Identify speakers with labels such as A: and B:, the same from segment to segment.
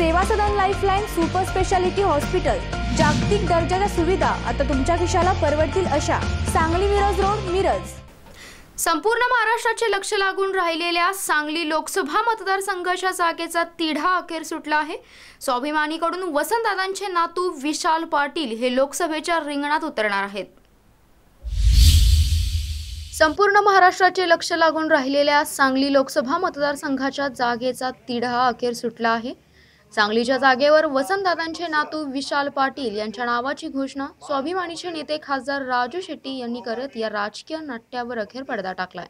A: Seva Sadan lifeline super speciality hospital जागतिक दर्जाच्या सुविधा आता तुमच्या खिशाला परवडतील अशा. सांगली मिरज रोड मिरज.
B: संपूर्ण महाराष्ट्राचे लक्ष लागून राहिलेल्या सांगली लोकसभा मतदारसंघाच्या जागेचा तिढा अखेर सुटला आहे. स्वाभिमानीकडून वसंतदादांचे नातू विशाल पाटील हे लोकसभेच्या रिंगणात उतरणार आहेत. संपूर्ण महाराष्ट्राचे लक्ष लागून राहिलेल्या सांगली लोकसभा मतदारसंघाच्या जागेचा तिढा अखेर सुटला आहे. सांगलीच्या जागेवर वसंतदादांचे नातू विशाल पाटील यांच्या नावाची घोषणा स्वाभिमानीचे नेते खासदार राजू शेट्टी यांनी करत या राजकीय नाट्यावर अखेर पडदा टाकलाय.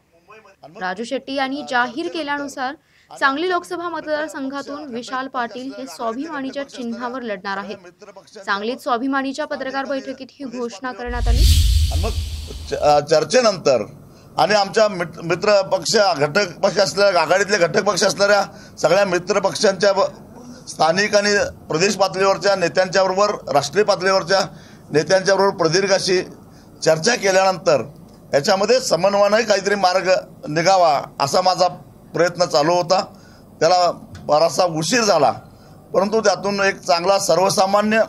B: राजू शेट्टी यांनी जाहीर केल्यानुसार सांगली लोकसभा मतदारसंघातून विशाल पाटील हे स्वाभिमानीच्या चिन्हावर लढणार आहेत. सांगलीत स्वाभिमानीच्या पत्रकार बैठकीत ही घोषणा करण्यात आली.
C: आणि मग चर्चेनंतर आणि आमच्या मित्र पक्ष घटक पक्ष असलेल्या आघाडीतले घटक पक्ष असणाऱ्या सगळ्या मित्र पक्षांच्या स्थानिक आणि प्रदेश पातळीवरच्या नेत्यांच्या बरोबर राष्ट्रीय पातळीवरच्या नेत्यांच्या बरोबर प्रदीर्घ अशी चर्चा केल्यानंतर याच्यामध्ये समन्वयाने काहीतरी मार्ग निघावा असा माझा प्रयत्न चालू होता. त्याला बराचसा उशीर झाला. परंतु त्यातून एक चांगला सर्वसामान्य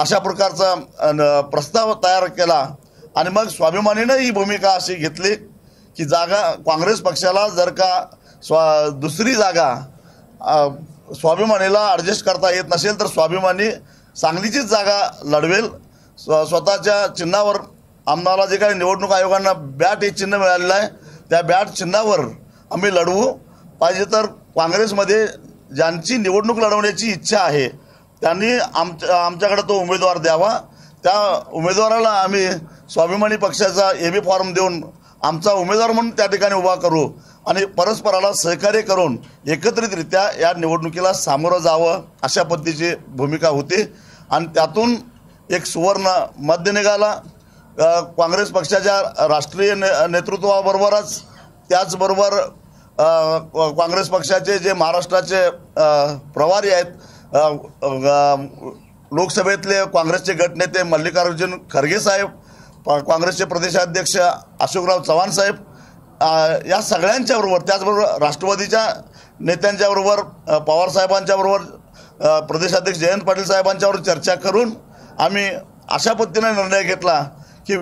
C: अशा प्रकारचा न- प्रस्ताव तयार केला आणि मग स्वाभिमानीनं ही भूमिका अशी घेतली की जागा काँग्रेस पक्षाला जर का स्वा दुसरी जागा स्वाभिमानीला ॲडजस्ट करता येत नसेल तर स्वाभिमानी सांगलीचीच जागा लढवेल. स्व स्वतःच्या चिन्हावर आमदाराला जे काही निवडणूक आयोगांना बॅट हे चिन्ह मिळालेलं आहे त्या बॅट चिन्हावर आम्ही लढवू. पाहिजे तर काँग्रेसमध्ये ज्यांची निवडणूक लढवण्याची इच्छा आहे त्यांनी आमच्या आमच्याकडे तो उमेदवार द्यावा. त्या उमेदवाराला आम्ही स्वाभिमानी पक्षाचा ए बी फॉर्म देऊन आमचा उमेदवार म्हणून त्या ठिकाणी उभा करू. आणि परस्पराला सहकार्य करून एकत्रितरित्या या निवडणुकीला सामोरं जावं अशा पद्धतीची भूमिका होती. आणि त्यातून एक सुवर्ण मध्य निघाला. काँग्रेस पक्षाच्या राष्ट्रीय ने नेतृत्वाबरोबरच त्याचबरोबर काँग्रेस पक्षाचे जे महाराष्ट्राचे प्रभारी आहेत लोकसभेतले काँग्रेसचे गटनेते मल्लिकार्जुन खरगे साहेब काँग्रेसचे प्रदेशाध्यक्ष अशोकराव चव्हाण साहेब या सगळ्यांच्या बरोबर त्याचबरोबर राष्ट्रवादीच्या नेत्यांच्या बरोबर पवार साहेबांच्या बरोबर प्रदेशाध्यक्ष जयंत पाटील साहेबांच्यावर चर्चा करून आम्ही अशा पद्धतीने निर्णय घेतला की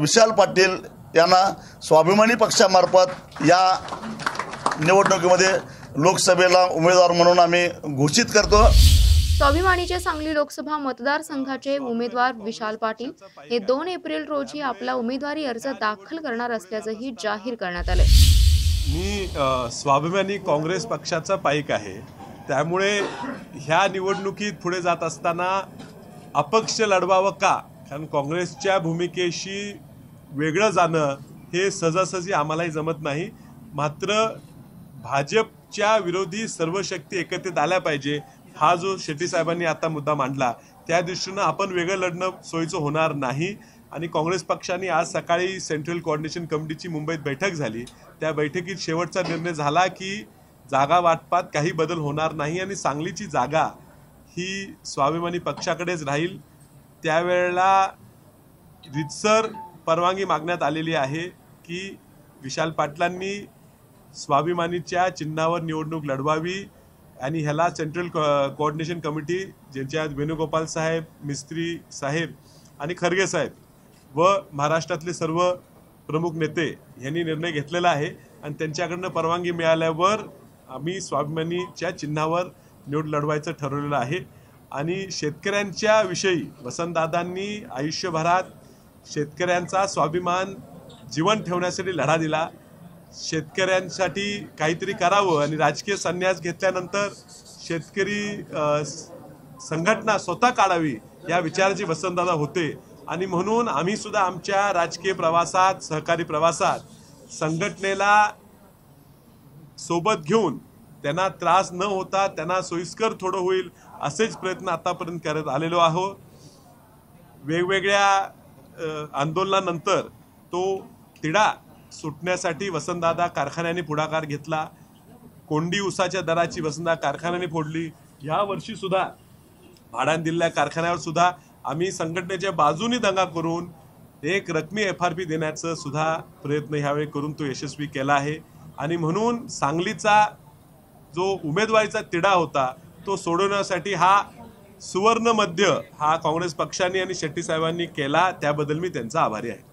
C: विशाल पाटील यांना स्वाभिमानी पक्षामार्फत या निवडणुकीमध्ये लोकसभेला उमेदवार म्हणून आम्ही घोषित करतो.
B: स्वाभिमानीचे सांगली लोकसभा मतदारसंघाचे उमेदवार विशाल पाटील हे दोन एप्रिल रोजी आपला उमेदवारी अर्ज दाखल करणार असल्याचंही जाहीर करण्यात आलंय.
D: मी स्वाभिमानी काँग्रेस पक्षाचा पाईक आहे. त्यामुळे ह्या निवडणुकीत पुढे जात असताना अपक्ष लढवावं का? कारण काँग्रेसच्या भूमिकेशी वेगळं जाणं हे सहजासहजी आम्हालाही जमत नाही. मात्र भाजपच्या विरोधी सर्व शक्ती एकत्रित आल्या पाहिजे. हा जो शेट्टी साहेबांनी आता मुद्दा मांडला त्या दृष्टीनं आपण वेगळं लढणं सोयीचं होणार नाही. आणि काँग्रेस पक्षाने आज सकाळी सेंट्रल कोऑर्डिनेशन कमिटीची मुंबईत बैठक झाली. त्या बैठकीत शेवटचा निर्णय झाला की जागा वाटपात काही बदल होणार नाही आणि सांगलीची जागा ही स्वाभिमानी पक्षाकडेच राहील. त्यावेळेला रितसर परवानगी मागण्यात आलेली आहे की विशाल पाटलांनी स्वाभिमानीच्या चिन्हावर निवडणूक लढवावी. आणि ह्याला सेंट्रल कोऑर्डिनेशन कमिटी ज्यांच्यात वेणुगोपाल साहेब मिस्त्री साहेब आणि खरगे साहेब व महाराष्ट्रातले सर्व प्रमुख नेते यांनी निर्णय घेतलेला आहे. आणि त्यांच्याकडनं परवानगी मिळाल्यावर आम्ही स्वाभिमानीच्या चिन्हावर निवड लढवायचं ठरवलेलं आहे. आणि शेतकऱ्यांच्या विषयी वसंतदादांनी आयुष्यभरात शेतकऱ्यांचा स्वाभिमान जीवन ठेवण्यासाठी लढा दिला. शेतकऱ्यांसाठी काहीतरी करावं आणि राजकीय संन्यास घेतल्यानंतर शेतकरी संघटना स्वतः काढावी या विचाराची वसंतदादा होते. आणि म्हणून आम्ही सुद्धा आमच्या राजकीय प्रवासात सहकारी प्रवासात संघटनेला सोबत घेऊन त्यांना त्रास न होता त्यांना सोयीस्कर थोडं होईल असेच प्रयत्न आतापर्यंत करत आलेलो आहोत. वेगवेगळ्या आंदोलनानंतर तो तिढा सुटण्यासाठी वसंतदादा कारखान्याने पुढाकार घेतला. कोंडी उसाच्या दराची वसंतदा कारखान्याने फोडली. ह्या वर्षी सुद्धा दिलेल्या कारखान्यावर सुद्धा आम्ही संघटनेच्या बाजूने दंगा करून एक रकमी एफ आर पी देण्याचं सुद्धा प्रयत्न ह्यावेळी करून तो यशस्वी केला आहे. आणि म्हणून सांगलीचा जो उमेदवारीचा तिढा होता तो सोडवण्यासाठी हा सुवर्ण मध्य हा काँग्रेस पक्षाने आणि शेट्टी साहेबांनी केला. त्याबद्दल मी त्यांचा आभारी आहे.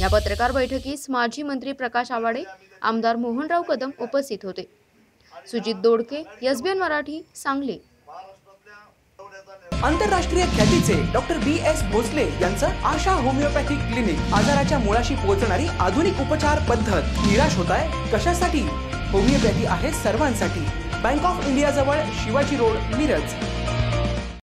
B: या पत्रकार बैठकीस माजी मंत्री प्रकाश आवाडे आमदार मोहनराव कदम उपस्थित होते. सुजित दोडके एसबीएन मराठी सांगली.
E: आंतरराष्ट्रीय ख्यातीचे डॉक्टर बी एस भोसले यांचं आशा होमिओपॅथिक क्लिनिक आजाराच्या मुळाशी पोहोचणारी आधुनिक उपचार पद्धत निराश होत आहे. कशासाठी? होमिओपॅथी आहे सर्वांसाठी. बँक ऑफ इंडिया जवळ शिवाजी रोड मिरज.